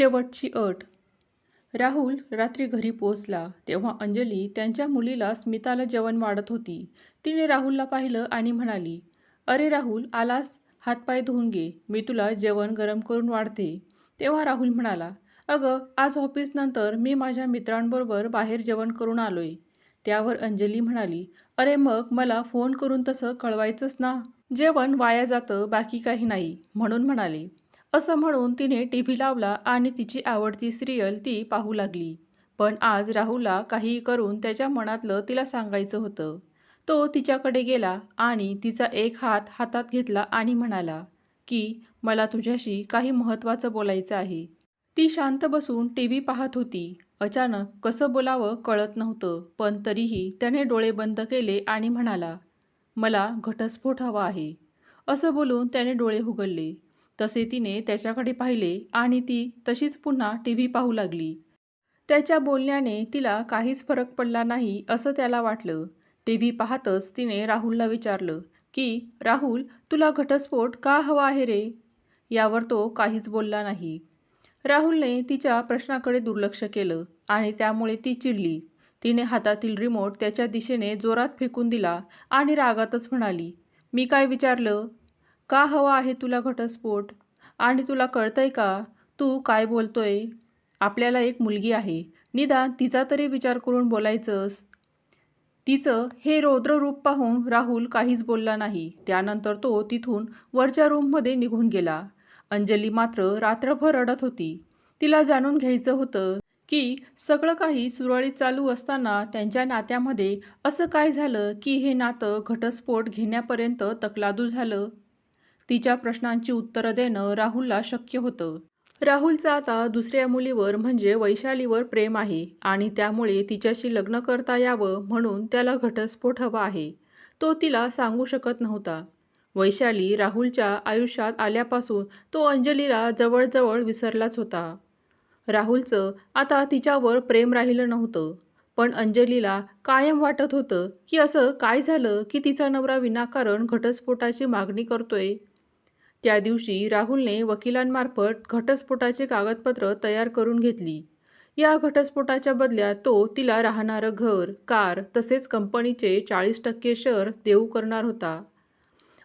शेवटची अट. राहुल रात्री घरी पोहोचला. तेव्हा अंजली त्यांच्या मुलीला स्मिताला जेवण वाढत होती. तिने राहुलला पाहिलं आणि म्हणाली अरे राहुल आलास? हातपाय धुवून घे. मी तुला जेवण गरम करून वाढते. तेव्हा राहुल म्हणाला अगं आज ऑफिसनंतर मी माझ्या मित्रांबरोबर बाहेर जेवण करून आलोय. त्यावर अंजली म्हणाली अरे मग मला फोन करून तसं कळवायचंच ना? जेवण वाया जातं बाकी काही नाही. म्हणून म्हणाले असं म्हणून तिने टी व्ही लावला आणि तिची आवडती सिरियल ती पाहू लागली. पण आज राहुलला काही करून त्याच्या मनातलं तिला सांगायचं होतं. तो तिच्याकडे गेला आणि तिचा एक हात हातात घेतला आणि म्हणाला की मला तुझ्याशी काही महत्त्वाचं बोलायचं आहे. ती शांत बसून टी व्ही पाहत होती. अचानक कसं बोलावं कळत नव्हतं पण तरीही त्याने डोळे बंद केले आणि म्हणाला मला घटस्फोट हवा आहे. असं बोलून त्याने डोळे उघडले. तसे तिने त्याच्याकडे पाहिले आणि ती तशीच पुन्हा टी व्ही पाहू लागली. त्याच्या बोलण्याने तिला काहीच फरक पडला नाही असं त्याला वाटलं. टी व्ही पाहतच तिने राहुलला विचारलं की राहुल तुला घटस्फोट का हवा आहे रे? यावर तो काहीच बोलला नाही. राहुलने तिच्या प्रश्नाकडे दुर्लक्ष केलं आणि त्यामुळे ती चिडली. तिने हातातील रिमोट त्याच्या दिशेने जोरात फेकून दिला आणि रागातच म्हणाली मी काय विचारलं? का हवा आहे तुला घटस्फोट? आणि तुला कळतंय का? तू काय बोलतोय? आपल्याला एक मुलगी आहे. निदान तिचा तरी विचार करून बोलायचंस. तिचं हे रौद्र रूप पाहून राहुल काहीच बोलला नाही. त्यानंतर तो तिथून वरच्या रूममध्ये निघून गेला. अंजली मात्र रात्रभर रडत होती. तिला जाणून घ्यायचं होतं की सगळं काही सुरळीत चालू असताना त्यांच्या नात्यामध्ये असं काय झालं की हे नातं घटस्फोट घेण्यापर्यंत तकलादू झालं? तिच्या प्रश्नांची उत्तरं देणं राहुलला शक्य होतं. राहुलचं आता दुसऱ्या मुलीवर म्हणजे वैशालीवर प्रेम आहे आणि त्यामुळे तिच्याशी लग्न करता यावं म्हणून त्याला घटस्फोट हवा आहे. तो तिला सांगू शकत नव्हता. वैशाली राहुलच्या आयुष्यात आल्यापासून तो अंजलीला जवळजवळ विसरलाच होता. राहुलचं आता तिच्यावर प्रेम राहिलं नव्हतं पण अंजलीला कायम वाटत होतं की असं काय झालं की तिचा नवरा विनाकारण घटस्फोटाची मागणी करतोय त्या दिवशी राहुलने वकिलांमार्फत घटस्फोटाचे कागदपत्र तयार करून घेतली. या घटस्फोटाच्या बदल्यात तो तिला राहणारं घर कार तसेच कंपनीचे चाळीस टक्के शेअर देऊ करणार होता.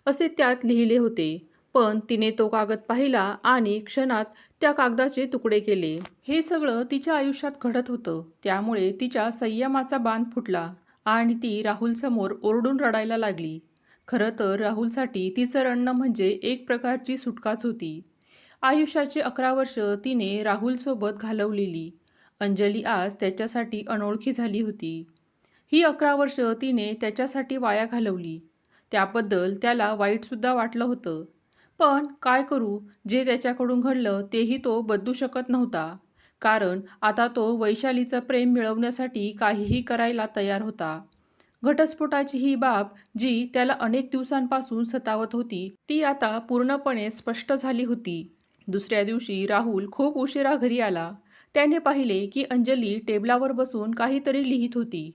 असे त्यात लिहिले होते. पण तिने तो कागद पाहिला आणि क्षणात त्या कागदाचे तुकडे केले. हे सगळं तिच्या आयुष्यात घडत होतं. त्यामुळे तिच्या संयमाचा बांध फुटला आणि ती राहुलसमोर ओरडून रडायला लागली. खरं तर राहुलसाठी तिचं रडणं म्हणजे एक प्रकारची सुटकाच होती. आयुष्याची अकरा वर्ष तिने राहुलसोबत घालवलेली. अंजली आज त्याच्यासाठी अनोळखी झाली होती. ही अकरा वर्ष तिने त्याच्यासाठी वाया घालवली. त्याबद्दल त्याला वाईटसुद्धा वाटलं होतं. पण काय करू जे त्याच्याकडून घडलं तेही तो बदलू शकत नव्हता. कारण आता तो वैशालीचं प्रेम मिळवण्यासाठी काहीही करायला तयार होता. घटस्फोटाची ही बाब जी त्याला अनेक दिवसांपासून सतावत होती ती आता पूर्णपणे स्पष्ट झाली होती. दुसऱ्या दिवशी राहुल खूप उशिरा घरी आला. त्याने पाहिले की अंजली टेबलावर बसून काहीतरी लिहित होती.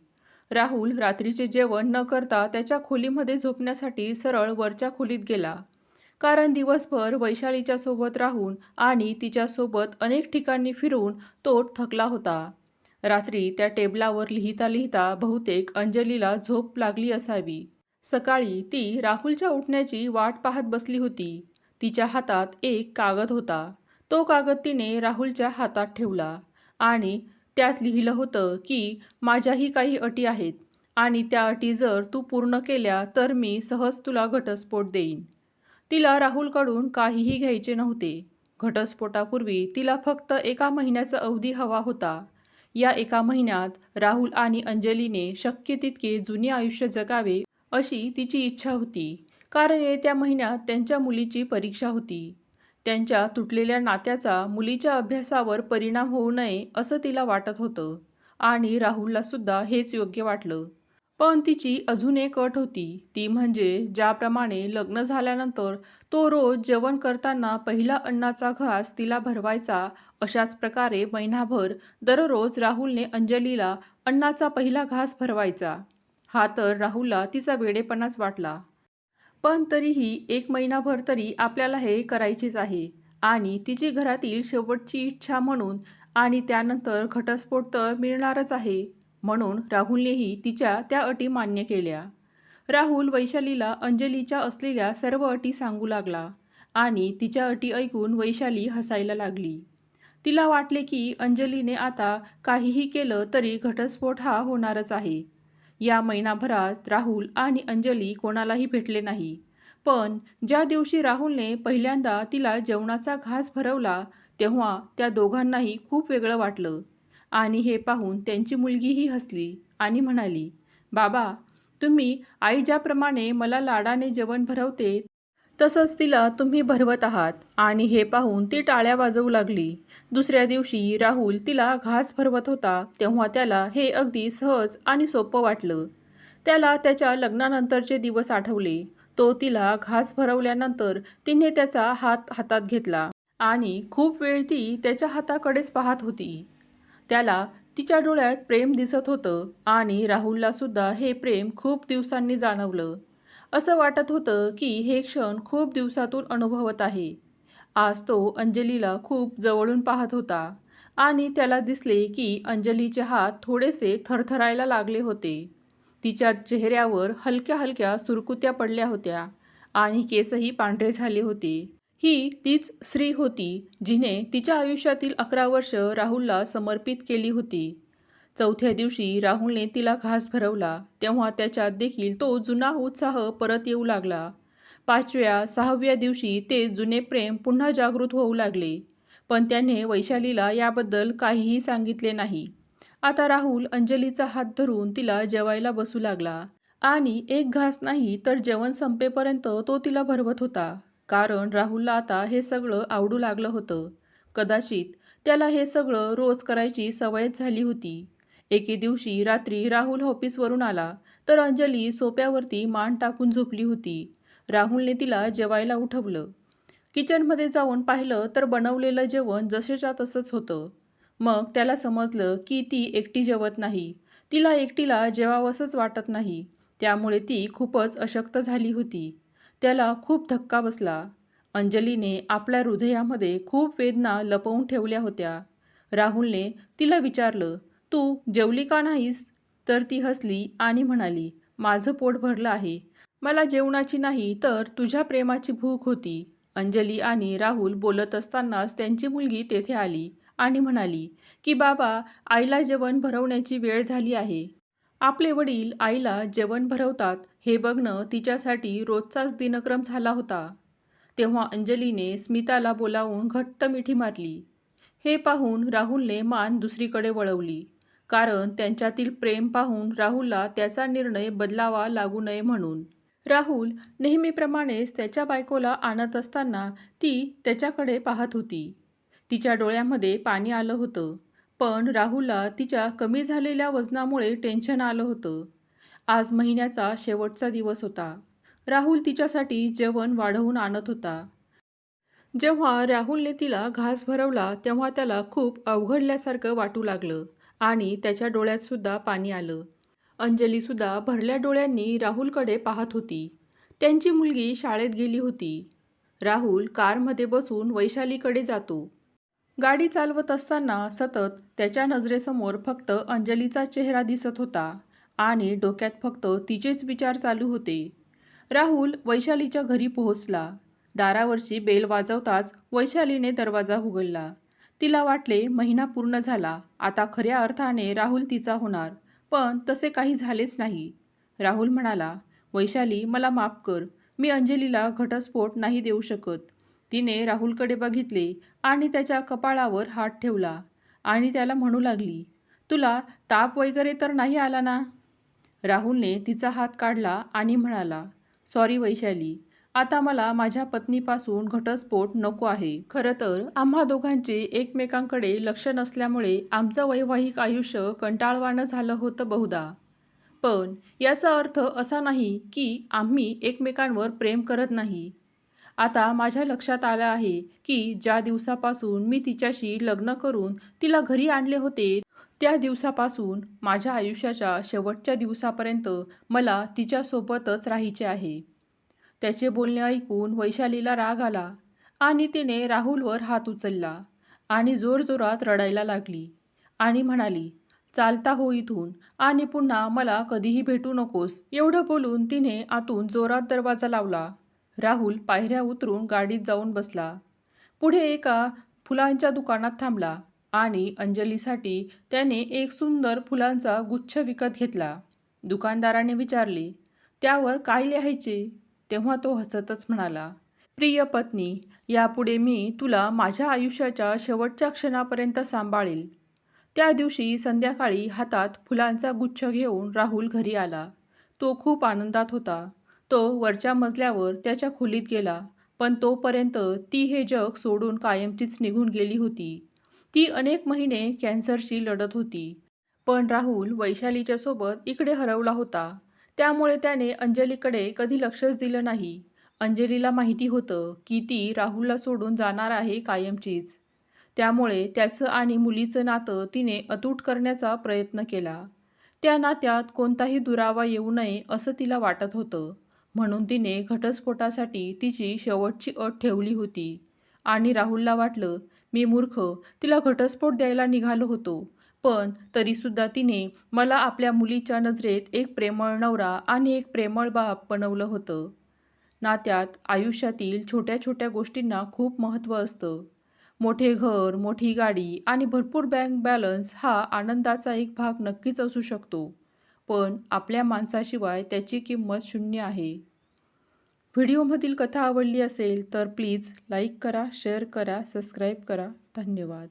राहुल रात्रीचे जेवण न करता त्याच्या खोलीमध्ये झोपण्यासाठी सरळ वरच्या खोलीत गेला. कारण दिवसभर वैशालीच्या सोबत राहून आणि तिच्यासोबत अनेक ठिकाणी फिरून तो थकला होता. रात्री त्या टेबलावर लिहिता लिहिता बहुतेक अंजलीला झोप लागली असावी. सकाळी ती राहुलच्या उठण्याची वाट पाहत बसली होती. तिच्या हातात एक कागद होता. तो कागद तिने राहुलच्या हातात ठेवला आणि त्यात लिहिलं होतं की माझ्याही काही अटी आहेत आणि त्या अटी जर तू पूर्ण केल्या तर मी सहज तुला घटस्फोट देईन. तिला राहुलकडून काहीही घ्यायचे नव्हते. घटस्फोटापूर्वी तिला फक्त एका महिन्याचा अवधी हवा होता. या एका महिन्यात राहुल आणि अंजलीने शक्य तितके जुने आयुष्य जगावे अशी तिची इच्छा होती. कारण येत्या महिन्यात त्यांच्या मुलीची परीक्षा होती. त्यांच्या तुटलेल्या नात्याचा मुलीच्या अभ्यासावर परिणाम होऊ नये असं तिला वाटत होतं आणि राहुलला सुद्धा हेच योग्य वाटलं. पण तिची अजून एक अट होती. ती म्हणजे ज्याप्रमाणे लग्न झाल्यानंतर तो रोज जेवण करताना पहिला अन्नाचा घास तिला भरवायचा अशाच प्रकारे महिनाभर दररोज राहुलने अंजलीला अन्नाचा पहिला घास भरवायचा. हा तर राहुलला तिचा वेडेपणाच वाटला. पण तरीही एक महिनाभर तरी आपल्याला हे करायचेच आहे आणि तिची घरातील शेवटची इच्छा म्हणून आणि त्यानंतर घटस्फोट तर मिळणारच आहे म्हणून राहुलनेही तिच्या त्या अटी मान्य केल्या. राहुल वैशालीला अंजलीच्या असलेल्या सर्व अटी सांगू लागला आणि तिच्या अटी ऐकून वैशाली हसायला लागली. तिला वाटले की अंजलीने आता काहीही केलं तरी घटस्फोट हा होणारच आहे. या महिनाभरात राहुल आणि अंजली कोणालाही भेटले नाही. पण ज्या दिवशी राहुलने पहिल्यांदा तिला जेवणाचा घास भरवला तेव्हा त्या दोघांनाही खूप वेगळं वाटलं. आणि हे पाहून त्यांची मुलगीही हसली आणि म्हणाली बाबा तुम्ही आई ज्याप्रमाणे मला लाडाने जेवण भरवते तसंच तिला तुम्ही भरवत आहात. आणि हे पाहून ती टाळ्या वाजवू लागली. दुसऱ्या दिवशी राहुल तिला घास भरवत होता तेव्हा त्याला हे अगदी सहज आणि सोपं वाटलं. त्याला त्याच्या लग्नानंतरचे दिवस आठवले. तो तिला घास भरवल्यानंतर तिने त्याचा हात हातात घेतला. आणि खूप वेळ ती त्याच्या हाताकडेच पाहत होती. त्याला तिच्या डोळ्यात प्रेम दिसत होतं आणि राहुलला सुद्धा हे प्रेम खूप दिवसांनी जाणवलं. असं वाटत होतं की हे क्षण खूप दिवसातून अनुभवत आहे. आज तो अंजलीला खूप जवळून पाहत होता आणि त्याला दिसले की अंजलीचे हात थोडेसे थरथरायला लागले होते. तिच्या चेहऱ्यावर हलक्या हलक्या सुरकुत्या पडल्या होत्या आणि केसही पांढरे झाले होते. ही तीच स्त्री होती जिने तिच्या आयुष्यातील अकरा वर्ष राहुलला समर्पित केली होती. चौथ्या दिवशी राहुलने तिला घास भरवला तेव्हा त्याच्यात देखील तो जुना उत्साह परत येऊ लागला. पाचव्या सहाव्या दिवशी ते जुने प्रेम पुन्हा जागृत होऊ लागले पण त्याने वैशालीला याबद्दल काहीही सांगितले नाही. आता राहुल अंजलीचा हात धरून तिला जेवायला बसू लागला. आणि एक घास नाही तर जेवण संपेपर्यंत तो तिला भरवत होता कारण राहुलला आता हे सगळं आवडू लागलं होतं. कदाचित त्याला हे सगळं रोज करायची सवयच झाली होती. एके दिवशी रात्री राहुल ऑफिसवरून आला तर अंजली सोप्यावरती मान टाकून झोपली होती. राहुलने तिला जेवायला उठवलं. किचनमध्ये जाऊन पाहिलं तर बनवलेलं जेवण जसेच्या तसंच होतं. मग त्याला समजलं की ती एकटी जेवत नाही. तिला एकटीला जेवावंसंच वाटत नाही. त्यामुळे ती खूपच अशक्त झाली होती. त्याला खूप धक्का बसला. अंजलीने आपल्या हृदयामध्ये खूप वेदना लपवून ठेवल्या होत्या. राहुलने तिला विचारलं तू जेवली का नाहीस? तर ती हसली आणि म्हणाली माझं पोट भरलं आहे. मला जेवणाची नाही तर तुझ्या प्रेमाची भूक होती. अंजली आणि राहुल बोलत असतानाच त्यांची मुलगी तेथे आली आणि म्हणाली की बाबा आईला जेवण भरवण्याची वेळ झाली आहे. आपले वडील आईला जेवण भरवतात. हे बघणं तिच्यासाठी रोजचाच दिनक्रम झाला होता. तेव्हा अंजलीने स्मिताला बोलावून घट्ट मिठी मारली. हे पाहून राहुलने मान दुसरीकडे वळवली. कारण त्यांच्यातील प्रेम पाहून राहुलला त्याचा निर्णय बदलावा लागू नये म्हणून. राहुल नेहमीप्रमाणेच त्याच्या बायकोला आणत असताना ती त्याच्याकडे पाहत होती. तिच्या डोळ्यामध्ये पाणी आलं होतं. पण राहुलला तिच्या कमी झालेल्या वजनामुळे टेन्शन आलं होतं. आज महिन्याचा शेवटचा दिवस होता. राहुल तिच्यासाठी जेवण वाढवून आणत होता. जेव्हा राहुलने तिला घास भरवला तेव्हा त्याला खूप अवघडल्यासारखं वाटू लागलं. आणि त्याच्या डोळ्यातसुद्धा पाणी आलं. अंजलीसुद्धा भरल्या डोळ्यांनी राहुलकडे पाहत होती. त्यांची मुलगी शाळेत गेली होती. राहुल कारमध्ये बसून वैशालीकडे जातो. गाडी चालवत असताना सतत त्याच्या नजरेसमोर फक्त अंजलीचा चेहरा दिसत होता आणि डोक्यात फक्त तिचेच विचार चालू होते. राहुल वैशालीच्या घरी पोहोचला. दारावरची बेल वाजवताच वैशालीने दरवाजा उघडला. तिला वाटले महिना पूर्ण झाला आता खऱ्या अर्थाने राहुल तिचा होणार पण तसे काही झालेच नाही. राहुल म्हणाला वैशाली मला माफ कर मी अंजलीला घटस्फोट नाही देऊ शकत. तिने राहुलकडे बघितले आणि त्याच्या कपाळावर हात ठेवला आणि त्याला म्हणू लागली तुला ताप वगैरे तर नाही आला ना? राहुलने तिचा हात काढला आणि म्हणाला सॉरी वैशाली आता मला माझ्या पत्नीपासून घटस्फोट नको आहे. खरं तर आम्हा दोघांचे एकमेकांकडे लक्ष नसल्यामुळे आमचं वैवाहिक आयुष्य कंटाळवाणं झालं होतं बहुधा. पण याचा अर्थ असा नाही की आम्ही एकमेकांवर प्रेम करत नाही. आता माझ्या लक्षात आलं आहे की ज्या दिवसापासून मी तिच्याशी लग्न करून तिला घरी आणले होते त्या दिवसापासून माझ्या आयुष्याच्या शेवटच्या दिवसापर्यंत मला तिच्यासोबतच राहायचे आहे. त्याचे बोलणे ऐकून वैशालीला राग आला आणि तिने राहुलवर हात उचलला आणि जोरजोरात रडायला लागली आणि म्हणाली चालता हो इथून आणि पुन्हा मला कधीही भेटू नकोस. एवढं बोलून तिने आतून जोरात दरवाजा लावला. राहुल पायऱ्या उतरून गाडीत जाऊन बसला. पुढे एका फुलांच्या दुकानात थांबला आणि अंजलीसाठी त्याने एक सुंदर फुलांचा गुच्छ विकत घेतला. दुकानदाराने विचारले त्यावर काय लिहायचे? तेव्हा तो हसतच म्हणाला प्रिय पत्नी यापुढे मी तुला माझ्या आयुष्याच्या शेवटच्या क्षणापर्यंत सांभाळेल. त्या दिवशी संध्याकाळी हातात फुलांचा गुच्छ घेऊन राहुल घरी आला. तो खूप आनंदात होता. तो वरच्या मजल्यावर त्याच्या खोलीत गेला पण तोपर्यंत ती हे जग सोडून कायमचीच निघून गेली होती. ती अनेक महिने कॅन्सरशी लढत होती. पण राहुल वैशालीच्या सोबत इकडे हरवला होता. त्यामुळे त्याने अंजलीकडे कधी लक्षच दिलं नाही. अंजलीला माहिती होतं की ती राहुलला सोडून जाणार आहे कायमचीच. त्यामुळे त्याचं आणि मुलीचं नातं तिने अतूट करण्याचा प्रयत्न केला. त्या नात्यात कोणताही दुरावा येऊ नये असं तिला वाटत होतं. म्हणून तिने घटस्फोटासाठी तिची शेवटची अट ठेवली होती. आणि राहुलला वाटलं मी मूर्ख तिला घटस्फोट द्यायला निघालो होतो. पण तरीसुद्धा तिने मला आपल्या मुलीच्या नजरेत एक प्रेमळ नवरा आणि एक प्रेमळ बाप बनवलं होतं. नात्यात आयुष्यातील छोट्या छोट्या गोष्टींना खूप महत्त्व असतं. मोठे घर मोठी गाडी आणि भरपूर बँक बॅलन्स हा आनंदाचा एक भाग नक्कीच असू शकतो. पण आपल्या माणसाशिवाय त्याची किंमत शून्य आहे. व्हिडिओमधील कथा आवडली असेल तर प्लीज लाईक करा शेअर करा सबस्क्राईब करा. धन्यवाद.